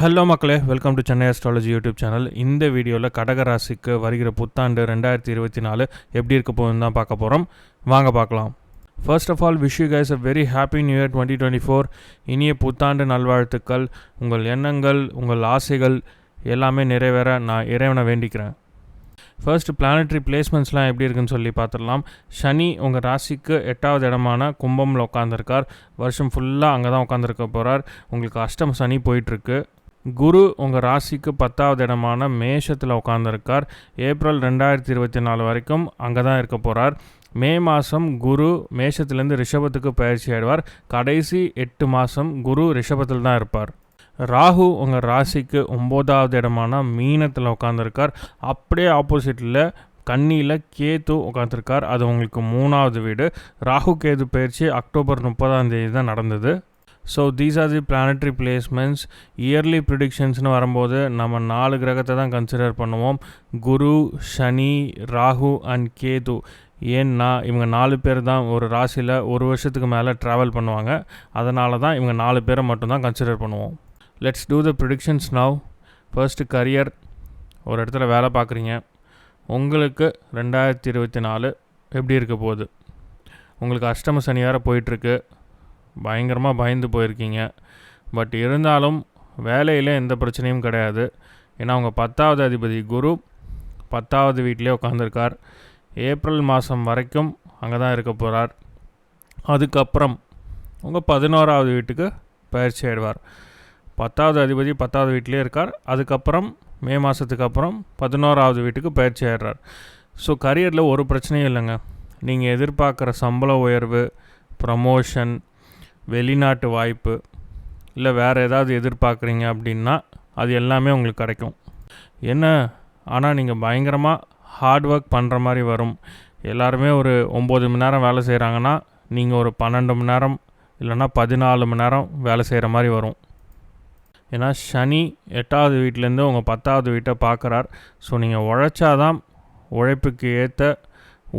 Hello மக்களே welcome to Chennai astrology YouTube channel இந்த வீடியோவில் கடகராசிக்கு வருகிற புத்தாண்டு ரெண்டாயிரத்தி இருபத்தி நாலு எப்படி இருக்க போகுதுன்னு தான் பார்க்க போகிறோம் வாங்க பார்க்கலாம். First of all wish you guys a very happy new year twenty twenty four இனிய புத்தாண்டு நல்வாழ்த்துக்கள். உங்கள் எண்ணங்கள் உங்கள் ஆசைகள் எல்லாமே நிறைவேற நான் இறைவனை வேண்டிக்கிறேன். ஃபர்ஸ்ட் பிளானட்ரி பிளேஸ்மெண்ட்ஸ்லாம் எப்படி இருக்குன்னு சொல்லி பார்த்துடலாம். சனி உங்கள் ராசிக்கு எட்டாவது இடமான கும்பமில் உட்காந்துருக்கார் வருஷம் ஃபுல்லாக அங்கே தான் உட்காந்துருக்க போகிறார் உங்களுக்கு அஷ்டம் சனி போயிட்டுருக்கு குரு உங்கள் ராசிக்கு பத்தாவது இடமான மேஷத்தில் உட்காந்துருக்கார் ஏப்ரல் ரெண்டாயிரத்தி இருபத்தி நாலு வரைக்கும் அங்கே தான் இருக்க போகிறார் மே மாதம் குரு மேஷத்துலேருந்து ரிஷபத்துக்கு பயிற்சி ஆயிடுவார். கடைசி எட்டு மாதம் குரு ரிஷபத்தில் தான் இருப்பார். ராகு உங்கள் ராசிக்கு ஒம்போதாவது இடமான மீனத்தில் உட்காந்துருக்கார் அப்படியே ஆப்போசிட்டில் கன்னியில் கேது உட்காந்துருக்கார் அது உங்களுக்கு மூணாவது வீடு. ராகு கேது பயிற்சி அக்டோபர் முப்பதாம் தேதி தான் நடந்தது. So these are the planetary placements yearly ப்ரிடிக்ஷன்ஸ்னு வரும்போது நம்ம நாலு கிரகத்தை தான் கன்சிடர் பண்ணுவோம். குரு சனி ராகு அண்ட் கேது. ஏன்னா இவங்க நாலு பேர் தான் ஒரு ராசியில் ஒரு வருஷத்துக்கு மேலே ட்ராவல் பண்ணுவாங்க. அதனால தான் இவங்க நாலு பேரை மட்டும்தான் கன்சிடர் பண்ணுவோம். Let's do the predictions now first career ஒரு இடத்துல வேலை பார்க்குறீங்க. உங்களுக்கு ரெண்டாயிரத்தி இருபத்தி நாலு எப்படி இருக்க போகுது? உங்களுக்கு அஷ்டம சனி வேறு போயிட்டுருக்கு. பயங்கரமாக பயந்து போயிருக்கீங்க. பட் இருந்தாலும் வேலையில் எந்த பிரச்சனையும் கிடையாது. ஏன்னா அவங்க பத்தாவது அதிபதி குரு பத்தாவது வீட்டிலே உட்காந்துருக்கார் ஏப்ரல் மாதம் வரைக்கும் அங்கே தான் இருக்க போகிறார் அதுக்கப்புறம் உங்கள் பதினோராவது வீட்டுக்கு பயிற்சி ஆயிடுவார். பத்தாவது அதிபதி பத்தாவது வீட்டிலே இருக்கார். அதுக்கப்புறம் மே மாதத்துக்கு அப்புறம் பதினோராவது வீட்டுக்கு பயிற்சி ஆயிடுறார். ஸோ கரியரில் ஒரு பிரச்சனையும் இல்லைங்க. நீங்கள் எதிர்பார்க்குற சம்பள உயர்வு ப்ரமோஷன் வெளிநாட்டு வாய்ப்பு இல்லை வேறு ஏதாவது எதிர்பார்க்குறீங்க அப்படின்னா அது எல்லாமே உங்களுக்கு கிடைக்கும். என்ன? ஆனால் நீங்கள் பயங்கரமாக ஹார்ட் ஒர்க் பண்ணுற மாதிரி வரும். எல்லாருமே ஒரு ஒம்பது மணி நேரம் வேலை செய்கிறாங்கன்னா நீங்கள் ஒரு பன்னெண்டு மணி நேரம் இல்லைன்னா பதினாலு மணி நேரம் வேலை செய்கிற மாதிரி வரும். ஏன்னா சனி எட்டாவது வீட்டிலேருந்து உங்கள் பத்தாவது வீட்டை பார்க்குறார் ஸோ நீங்கள் உழைச்சாதான் உழைப்புக்கு ஏற்ற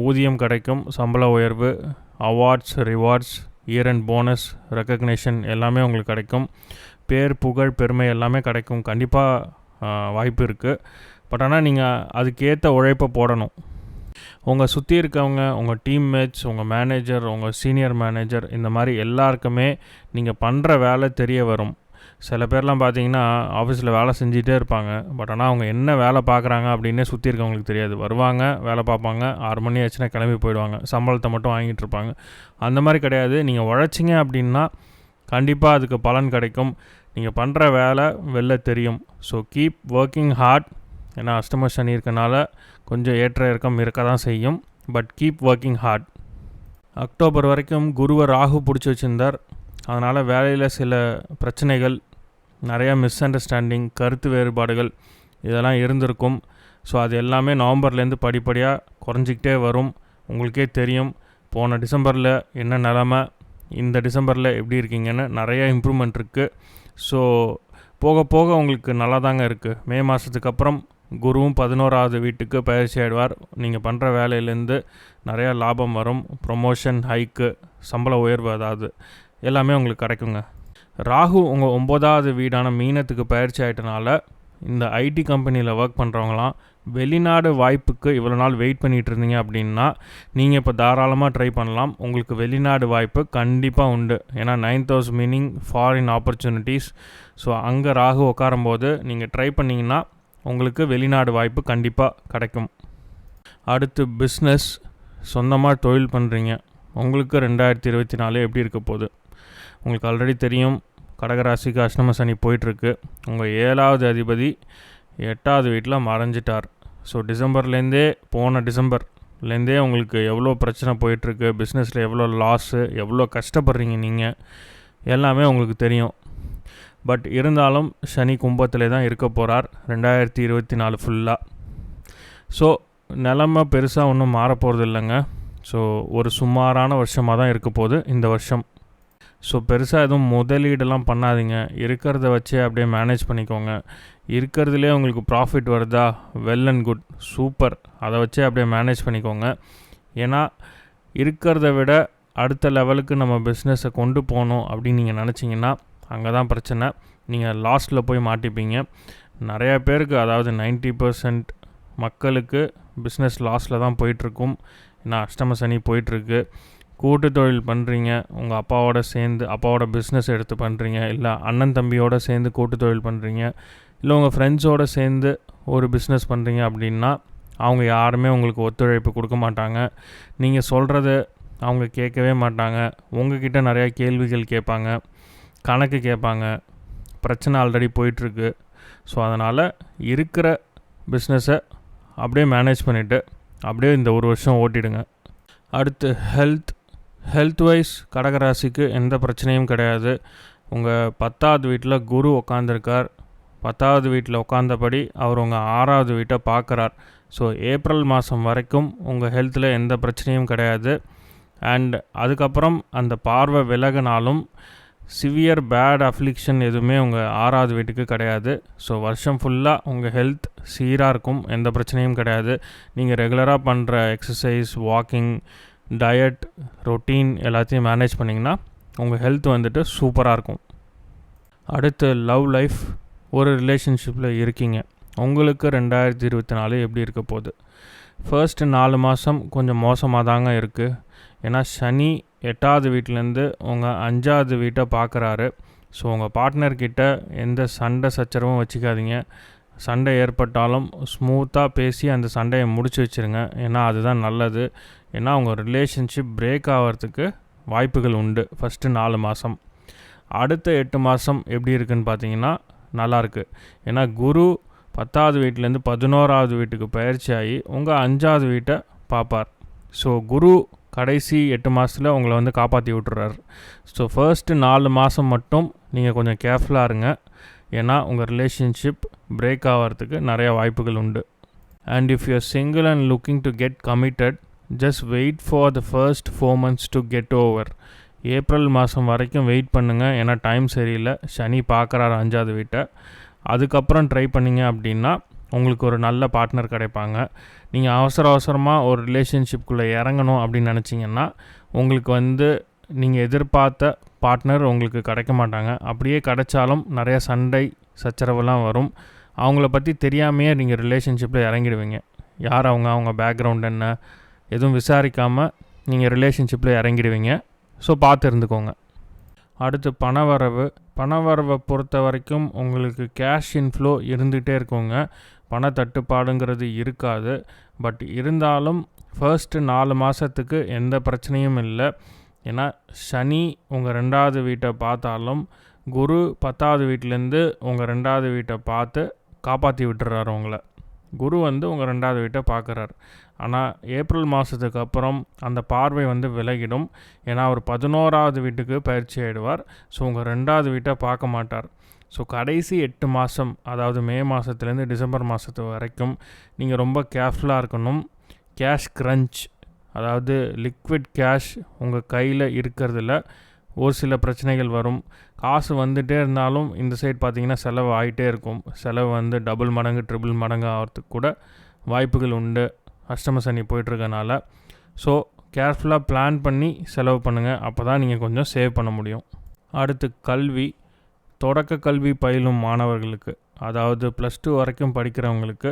ஊதியம் கிடைக்கும் சம்பள உயர்வு awards rewards year and bonus recognition எல்லாமே உங்களுக்கு கிடைக்கும். பேர் புகழ் பெருமை எல்லாமே கிடைக்கும். கண்டிப்பாக வாய்ப்பு இருக்குது பட் ஆனால் நீங்கள் அதுக்கேற்ற உழைப்பை போடணும். உங்கள் சுற்றி இருக்கவங்க உங்கள் டீம்மேட்ஸ் உங்கள் மேனேஜர் உங்கள் சீனியர் மேனேஜர் இந்த மாதிரி எல்லாருக்குமே நீங்கள் பண்ணுற வேலை தெரிய வரும். சில பேர்லாம் பார்த்தீங்கன்னா ஆஃபீஸில் வேலை செஞ்சிகிட்டே இருப்பாங்க. பட் ஆனால் அவங்க என்ன வேலை பார்க்குறாங்க அப்படின்னே சுற்றி இருக்கவங்களுக்கு தெரியாது. வருவாங்க வேலை பார்ப்பாங்க ஆறு மணி ஆச்சுன்னா கிளம்பி போயிடுவாங்க. சம்பளத்தை மட்டும் வாங்கிட்டு இருப்பாங்க. அந்த மாதிரி கிடையாது. நீங்கள் உழைச்சிங்க அப்படின்னா கண்டிப்பாக அதுக்கு பலன் கிடைக்கும். நீங்கள் பண்ணுற வேலை வெளில தெரியும். ஸோ கீப் ஒர்க்கிங் ஹார்ட் ஏன்னா அஷ்டம சனி இருக்கனால கொஞ்சம் ஏற்ற இறக்கம் இருக்க தான் செய்யும். But keep working hard October வரைக்கும் குருவை ராகு பிடிச்சி வச்சுருந்தார். அதனால் வேலையில் சில பிரச்சனைகள் நிறையா மிஸ் அண்டர்ஸ்டாண்டிங் கருத்து வேறுபாடுகள் இதெல்லாம் இருந்திருக்கும். ஸோ அது எல்லாமே நவம்பர்லேருந்து படிப்படியாக குறைஞ்சிக்கிட்டே வரும். உங்களுக்கே தெரியும் போன டிசம்பரில் என்ன நிலமை இந்த டிசம்பரில் எப்படி இருக்கீங்கன்னு நிறையா இம்ப்ரூவ்மெண்ட் இருக்குது ஸோ போக போக உங்களுக்கு நல்லா தாங்க இருக்குது மே மாதத்துக்கு அப்புறம் குருவும் பதினோராவது வீட்டுக்கு பயிற்சி ஆகிடுவார் நீங்கள் பண்ணுற வேலையிலேருந்து நிறையா லாபம் வரும். ப்ரொமோஷன் ஹைக்கு சம்பள உயர்வு அதாவது. எல்லாமே உங்களுக்கு கிடைக்குங்க. ராகு உங்கள் ஒம்போதாவது வீடான மீனத்துக்கு பயிற்சி ஆகிட்டனால இந்த ஐடி கம்பெனியில் ஒர்க் பண்ணுறவங்களாம் வெளிநாடு வாய்ப்புக்கு இவ்வளோ நாள் வெயிட் பண்ணிகிட்டு இருந்தீங்க அப்படின்னா நீங்கள் இப்போ தாராளமாக ட்ரை பண்ணலாம். உங்களுக்கு வெளிநாடு வாய்ப்பு கண்டிப்பாக உண்டு. ஏன்னா ninth house meaning foreign opportunities so அங்கே ராகு உட்காரும்போது நீங்கள் ட்ரை பண்ணிங்கன்னா உங்களுக்கு வெளிநாடு வாய்ப்பு கண்டிப்பாக கிடைக்கும். அடுத்து பிஸ்னஸ் சொந்தமாக தொழில் பண்ணுறீங்க உங்களுக்கு ரெண்டாயிரத்தி இருபத்தி நாலு எப்படி இருக்க போகுது? உங்களுக்கு ஆல்ரெடி தெரியும். கடகராசிக்கு அஷ்டம சனி போயிட்டுருக்கு. உங்கள் ஏழாவது அதிபதி எட்டாவது வீட்டில் மறைஞ்சிட்டார். ஸோ டிசம்பர்லேருந்தே போன டிசம்பர்லேருந்தே உங்களுக்கு எவ்வளோ பிரச்சனை போயிட்டுருக்கு? பிஸ்னஸில் எவ்வளோ லாஸு எவ்வளோ கஷ்டப்படுறீங்க நீங்கள் எல்லாமே உங்களுக்கு தெரியும். பட் இருந்தாலும் சனி கும்பத்திலே தான் இருக்க போகிறார் ரெண்டாயிரத்தி இருபத்தி நாலு ஃபுல்லாக ஸோ நிலமை பெருசாக ஒன்றும் மாறப்போகிறது இல்லைங்க ஸோ ஒரு சுமாரான வருஷமாக தான் இருக்க போகுது இந்த வருஷம். ஸோ பெருசாக எதுவும் முதலீடெல்லாம் பண்ணாதீங்க. இருக்கிறத வச்சே அப்படியே மேனேஜ் பண்ணிக்கோங்க. இருக்கிறதுலே உங்களுக்கு ப்ராஃபிட் வருதா? வெல் அண்ட் குட் சூப்பர் அதை வச்சே அப்படியே மேனேஜ் பண்ணிக்கோங்க. ஏன்னா இருக்கிறத விட அடுத்த லெவலுக்கு நம்ம பிஸ்னஸை கொண்டு போகணும் அப்படின்னு நீங்கள் நினச்சிங்கன்னா அங்கே தான் பிரச்சனை நீங்கள் லாஸ்ட்டில் போய் மாட்டிப்பீங்க. நிறையா பேருக்கு அதாவது 90% பர்சன்ட் மக்களுக்கு பிஸ்னஸ் லாஸில் தான் போயிட்டுருக்கும். ஏன்னா அஷ்டம சனி போயிட்டுருக்கு. கூட்டு தொழில் பண்ணுறீங்க உங்கள் அப்பாவோட சேர்ந்து அப்பாவோட பிஸ்னஸ் எடுத்து பண்ணுறீங்க இல்லை அண்ணன் தம்பியோட சேர்ந்து கூட்டு தொழில் பண்ணுறீங்க இல்லை உங்கள் ஃப்ரெண்ட்ஸோட சேர்ந்து ஒரு பிஸ்னஸ் பண்ணுறீங்க அப்படின்னா அவங்க யாருமே உங்களுக்கு ஒத்துழைப்பு கொடுக்க மாட்டாங்க. நீங்கள் சொல்கிறத அவங்க கேட்கவே மாட்டாங்க. உங்ககிட்ட நிறையா கேள்விகள் கேட்பாங்க கணக்கு கேட்பாங்க. பிரச்சனை ஆல்ரெடி போயிட்டுருக்கு. ஸோ அதனால் இருக்கிற பிஸ்னஸை அப்படியே மேனேஜ் பண்ணிவிட்டு அப்படியே இந்த ஒரு வருஷம் ஓட்டிடுங்க. அடுத்து ஹெல்த் ஹெல்த் வைஸ் கடகராசிக்கு எந்த பிரச்சனையும் கிடையாது. உங்கள் பத்தாவது வீட்டில் குரு உக்காந்துருக்கார். பத்தாவது வீட்டில் உட்காந்தபடி அவர் உங்கள் ஆறாவது வீட்டை பார்க்குறார் ஸோ ஏப்ரல் மாதம் வரைக்கும் உங்கள் ஹெல்த்தில் எந்த பிரச்சனையும் கிடையாது. அண்ட் அதுக்கப்புறம் அந்த பார்வை விலகினாலும் சிவியர் பேட் அஃப்ளிக்ஷன் எதுவுமே உங்கள் ஆறாவது வீட்டுக்கு கிடையாது. ஸோ வருஷம் ஃபுல்லாக உங்கள் ஹெல்த் சீராக இருக்கும். எந்த பிரச்சனையும் கிடையாது. நீங்கள் ரெகுலராக பண்ணுற எக்ஸசைஸ் வாக்கிங் டயட் ரொட்டீன் எல்லாத்தையும் மேனேஜ் பண்ணிங்கன்னா உங்கள் ஹெல்த் வந்துட்டு சூப்பராக இருக்கும். அடுத்து லவ் லைஃப் ஒரு ரிலேஷன்ஷிப்பில் இருக்கீங்க. உங்களுக்கு ரெண்டாயிரத்தி இருபத்தி நாலு எப்படி இருக்க போகுது? ஃபர்ஸ்ட் நாலு மாதம் கொஞ்சம் மோசமாக தாங்க இருக்குது ஏன்னா சனி எட்டாவது வீட்டிலேருந்து உங்கள் அஞ்சாவது வீட்டை பார்க்குறாரு ஸோ உங்கள் பார்ட்னர்கிட்ட எந்த சண்டை சச்சரவும் வச்சுக்காதீங்க. சண்டை ஏற்பட்டாலும் ஸ்மூத்தாக பேசி அந்த சண்டையை முடிச்சு வச்சுருங்க. ஏன்னா அதுதான் நல்லது. ஏன்னா உங்கள் ரிலேஷன்ஷிப் பிரேக் ஆகிறதுக்கு வாய்ப்புகள் உண்டு. ஃபஸ்ட்டு நாலு மாதம் அடுத்த எட்டு மாதம் எப்படி இருக்குன்னு பார்த்தீங்கன்னா நல்லாயிருக்கு ஏன்னா குரு பத்தாவது வீட்டிலேருந்து பதினோராவது வீட்டுக்கு பயிற்சி ஆகி உங்கள் அஞ்சாவது வீட்டை பார்ப்பார் ஸோ குரு கடைசி எட்டு மாதத்தில் உங்களை வந்து காப்பாற்றி விட்டுறாரு. ஸோ ஃபர்ஸ்ட்டு நாலு மாதம் மட்டும் நீங்கள் கொஞ்சம் கேர்ஃபுல்லாக இருங்க. ஏன்னா உங்கள் ரிலேஷன்ஷிப் பிரேக் ஆகிறதுக்கு நிறைய வாய்ப்புகள் உண்டு. And if you're single and looking to get committed just wait for the first four months to get over April மாதம் வரைக்கும் வெயிட் பண்ணுங்கள் ஏன்னா டைம் சரியில்லை. சனி பார்க்குறாரு அஞ்சாவது வீட்டை. அதுக்கப்புறம் ட்ரை பண்ணிங்க அப்படின்னா உங்களுக்கு ஒரு நல்ல பார்ட்னர் கிடைப்பாங்க. நீங்கள் அவசர அவசரமாக ஒரு ரிலேஷன்ஷிப்குள்ளே இறங்கணும் அப்படின்னு நினச்சிங்கன்னா உங்களுக்கு வந்து நீங்கள் எதிர்பார்த்த பார்ட்னர் உங்களுக்கு கிடைக்க மாட்டாங்க. அப்படியே கிடைச்சாலும் நிறைய சண்டை சச்சரவுலாம் வரும். அவங்கள பற்றி தெரியாமையே நீங்கள் ரிலேஷன்ஷிப்பில் இறங்கிடுவீங்க. யார் அவங்க அவங்க பேக்ரவுண்ட் என்ன எதுவும் விசாரிக்காமல் நீங்கள் ரிலேஷன்ஷிப்பில் இறங்கிடுவீங்க. ஸோ பார்த்து இருந்துக்கோங்க. அடுத்து பணவரவு. பணவரவை பொறுத்த வரைக்கும் உங்களுக்கு கேஷ் இன்ஃப்ளோ இருந்துகிட்டே இருக்குங்க. பண தட்டுப்பாடுங்கிறது இருக்காது. பட் இருந்தாலும் ஃபர்ஸ்ட்டு நாலு மாதத்துக்கு எந்த பிரச்சனையும் இல்லை. ஏன்னா சனி உங்கள் ரெண்டாவது வீட்டை பார்த்தாலும் குரு பத்தாவது வீட்டிலேருந்து உங்கள் ரெண்டாவது வீட்டை பார்த்து காப்பாற்றி விட்டுறாரு உங்களை குரு வந்து உங்கள் ரெண்டாவது வீட்டை பார்க்குறாரு. ஆனால் ஏப்ரல் மாதத்துக்கு அப்புறம் அந்த பார்வை வந்து விலகிடும். ஏன்னா அவர் பதினோராவது வீட்டுக்கு பயிற்சி ஆகிடுவார் ஸோ உங்கள் ரெண்டாவது வீட்டை பார்க்க மாட்டார். ஸோ கடைசி எட்டு மாதம் அதாவது மே மாதத்துலேருந்து டிசம்பர் மாதத்து வரைக்கும் நீங்கள் ரொம்ப கேர்ஃபுல்லாக இருக்கணும். கேஷ் க்ரன்ச் அதாவது லிக்விட் கேஷ் உங்கள் கையில் இருக்கிறதுல ஒரு சில பிரச்சனைகள் வரும். காசு வந்துகிட்டே இருந்தாலும் இந்த சைட் பார்த்திங்கன்னா செலவு ஆகிட்டே இருக்கும். செலவு வந்து டபுள் மடங்கு ட்ரிபிள் மடங்கு ஆகிறதுக்கு கூட வாய்ப்புகள் உண்டு. அஷ்டம சனி போயிட்டுருக்கனால. ஸோ கேர்ஃபுல்லாக பிளான் பண்ணி செலவு பண்ணுங்கள் அப்போ தான் நீங்கள் கொஞ்சம் சேவ் பண்ண முடியும். அடுத்து கல்வி. தொடக்க கல்வி பயிலும் மாணவர்களுக்கு அதாவது ப்ளஸ் டூ வரைக்கும் படிக்கிறவங்களுக்கு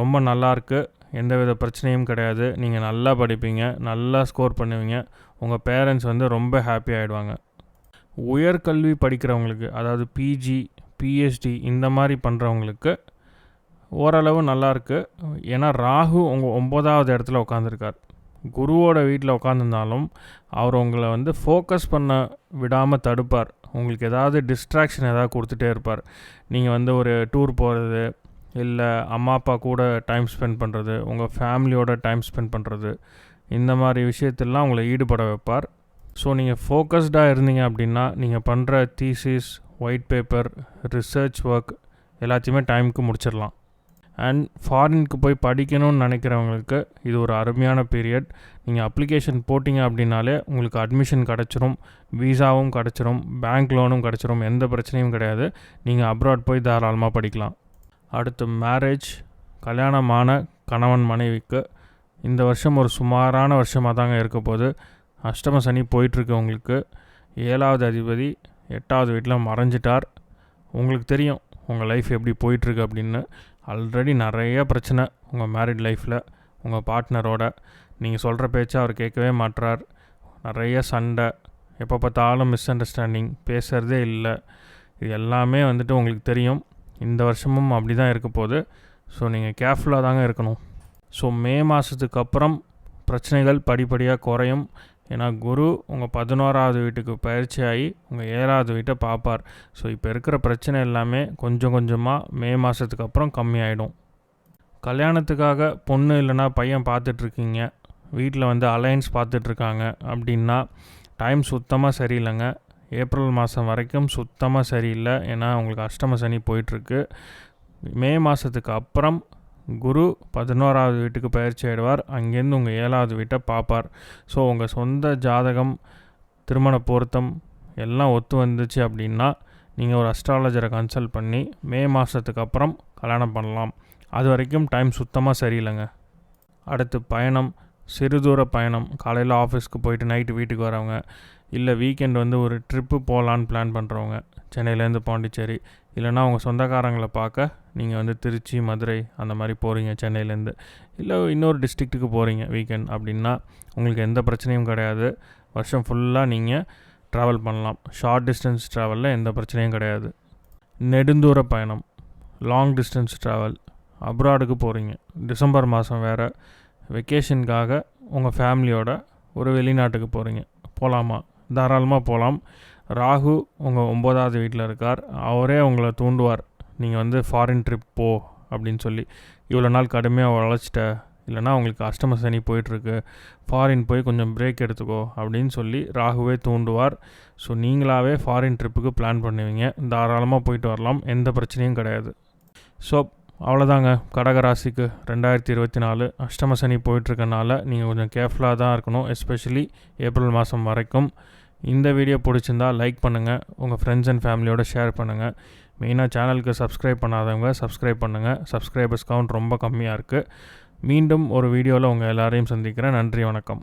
ரொம்ப நல்லாயிருக்கு எந்தவித பிரச்சனையும் கிடையாது. நீங்கள் நல்லா படிப்பீங்க. நல்லா ஸ்கோர் பண்ணுவீங்க. உங்கள் பேரண்ட்ஸ் வந்து ரொம்ப ஹாப்பி ஆகிடுவாங்க உயர்கல்வி படிக்கிறவங்களுக்கு அதாவது பிஜி பிஹெச்டி இந்த மாதிரி பண்ணுறவங்களுக்கு ஓரளவு நல்லாயிருக்கு ஏன்னா ராகு உங்கள் ஒம்பதாவது இடத்துல உட்காந்துருக்கார் குருவோட வீட்டில் உட்காந்துருந்தாலும் அவர் உங்களை வந்து ஃபோக்கஸ் பண்ண விடாமல் தடுப்பார். உங்களுக்கு ஏதாவது டிஸ்ட்ராக்ஷன் ஏதாவது கொடுத்துட்டே இருப்பார். நீங்கள் வந்து ஒரு டூர் போகிறது இல்லை அம்மா அப்பா கூட டைம் ஸ்பெண்ட் பண்ணுறது உங்கள் ஃபேமிலியோட டைம் ஸ்பெண்ட் பண்ணுறது இந்த மாதிரி விஷயத்திலலாம் உங்களை ஈடுபட வைப்பார். ஸோ நீங்கள் ஃபோக்கஸ்டாக இருந்தீங்க அப்படின்னா நீங்கள் பண்ணுற thesis white paper research work எல்லாத்தையுமே டைமுக்கு முடிச்சிடலாம். அண்ட் ஃபாரினுக்கு போய் படிக்கணும்னு நினைக்கிறவங்களுக்கு இது ஒரு அருமையான பீரியட் நீங்கள் அப்ளிகேஷன் போட்டிங்க அப்படின்னாலே உங்களுக்கு அட்மிஷன் கிடச்சிரும் வீசாவும் கிடச்சிரும் பேங்க் லோனும் கிடச்சிரும் எந்த பிரச்சனையும் கிடையாது. நீங்கள் அப்ராட் போய் தாராளமாக படிக்கலாம். அடுத்து மேரேஜ் கல்யாணமான கணவன் மனைவிக்கு இந்த வருஷம் ஒரு சுமாரான வருஷமாக தாங்க இருக்க போது அஷ்டம சனி போயிட்டுருக்கு உங்களுக்கு. ஏழாவது அதிபதி எட்டாவது வீட்டில் மறைஞ்சிட்டார். உங்களுக்கு தெரியும் உங்கள் லைஃப் எப்படி போயிட்டுருக்கு அப்படின்னு. ஆல்ரெடி நிறைய பிரச்சனை உங்கள் மேரிட் லைஃப்பில் உங்கள் பார்ட்னரோட நீங்கள் சொல்கிற பேச்சை அவர் கேட்கவே மாட்றார். நிறைய சண்டை. எப்போ பார்த்தாலும் மிஸ் அண்டர்ஸ்டாண்டிங் பேசுகிறதே இல்லை. இது எல்லாமே வந்துட்டு உங்களுக்கு தெரியும். இந்த வருஷமும் அப்படி தான் இருக்க போகுது. ஸோ நீங்கள் கேர்ஃபுல்லாக தாங்க இருக்கணும். ஸோ மே மாதத்துக்கு அப்புறம் பிரச்சனைகள் படிப்படியாக குறையும். ஏன்னா குரு உங்கள் பதினோராவது வீட்டுக்கு பயிற்சி ஆகி உங்கள் ஏழாவது வீட்டை பார்ப்பார் ஸோ இப்போ இருக்கிற பிரச்சனை எல்லாமே கொஞ்சம் கொஞ்சமாக மே மாதத்துக்கு அப்புறம் கம்மியாயிடும். கல்யாணத்துக்காக பொண்ணு இல்லைன்னா பையன் பார்த்துட்ருக்கீங்க. வீட்டில் வந்து அலையன்ஸ் பார்த்துட்ருக்காங்க அப்படின்னா டைம் சுத்தமாக சரியில்லைங்க. ஏப்ரல் மாதம் வரைக்கும் சுத்தமாக சரியில்லை. ஏன்னா உங்களுக்கு அஷ்டம சனி போயிட்டுருக்கு மே மாதத்துக்கு அப்புறம் குரு பதினோராவது வீட்டுக்கு பயிற்சி ஆயிடுவார். அங்கேருந்து உங்கள் ஏழாவது வீட்டை பார்ப்பார் ஸோ உங்கள் சொந்த ஜாதகம் திருமண பொருத்தம் எல்லாம் ஒத்து வந்துச்சு அப்படின்னா நீங்கள் ஒரு அஸ்ட்ராலஜரை கன்சல்ட் பண்ணி மே மாதத்துக்கு அப்புறம் கல்யாணம் பண்ணலாம். அது வரைக்கும் டைம் சுத்தமாக சரியில்லைங்க. அடுத்து பயணம் சிறுதூர பயணம். காலையில் ஆஃபீஸ்க்கு போயிட்டு நைட்டு வீட்டுக்கு வரவங்க. இல்லை வீக்கெண்ட் வந்து ஒரு ட்ரிப்பு போகலான்னு பிளான் பண்ணுறவங்க சென்னையிலேருந்து பாண்டிச்சேரி. இல்லைனா உங்கள் சொந்தக்காரங்களை பார்க்க நீங்கள் வந்து திருச்சி மதுரை அந்த மாதிரி போகிறீங்க சென்னையிலேருந்து. இல்லை இன்னொரு டிஸ்ட்ரிக்ட்டுக்கு போகிறீங்க வீக்கெண்ட் அப்படின்னா உங்களுக்கு எந்த பிரச்சனையும் கிடையாது. வருஷம் ஃபுல்லாக நீங்கள் ட்ராவல் பண்ணலாம். ஷார்ட் டிஸ்டன்ஸ் ட்ராவலில் எந்த பிரச்சனையும் கிடையாது. நெடுந்தூர பயணம் லாங் டிஸ்டன்ஸ் ட்ராவல் அப்ராடுக்கு போகிறீங்க டிசம்பர் மாதம் வேறு வெக்கேஷனுக்காக உங்கள் ஃபேமிலியோட ஒரு வெளிநாட்டுக்கு போகிறீங்க போகலாமா தாராளமாக போகலாம் ராகு உங்கள் ஒம்போதாவது வீட்டில் இருக்கார். அவரே உங்களை தூண்டுவார். நீங்கள் வந்து ஃபாரின் ட்ரிப் போ அப்படின்னு சொல்லி. இவ்வளோ நாள் கடுமையாக உழைச்சிட்ட. இல்லைனா உங்களுக்கு அஷ்டம சனி போயிட்டுருக்கு. ஃபாரின் போய் கொஞ்சம் பிரேக் எடுத்துக்கோ அப்படின்னு சொல்லி ராகுவே தூண்டுவார். ஸோ நீங்களாகவே ஃபாரின் ட்ரிப்புக்கு பிளான் பண்ணுவீங்க. தாராளமாக போயிட்டு வரலாம். எந்த பிரச்சனையும் கிடையாது. ஸோ அவ்வளோதாங்க கடகராசிக்கு ரெண்டாயிரத்தி இருபத்தி நாலு. அஷ்டம சனி போயிட்டுருக்கனால நீங்கள் கொஞ்சம் கேர்ஃபுல்லாக தான் இருக்கணும். எஸ்பெஷலி ஏப்ரல் மாதம் வரைக்கும். இந்த வீடியோ பிடிச்சிருந்தா லைக் பண்ணுங்கள் உங்கள் ஃப்ரெண்ட்ஸ் அண்ட் ஃபேமிலியோட ஷேர் பண்ணுங்கள் மெயினாக சேனலுக்கு சப்ஸ்கிரைப் பண்ணாதவங்க சப்ஸ்கிரைப் பண்ணுங்கள் சப்ஸ்கிரைபர்ஸ் கவுண்ட் ரொம்ப கம்மியாக இருக்குது மீண்டும் ஒரு வீடியோவில் உங்கள் எல்லாரையும் சந்திக்கிறேன். நன்றி வணக்கம்.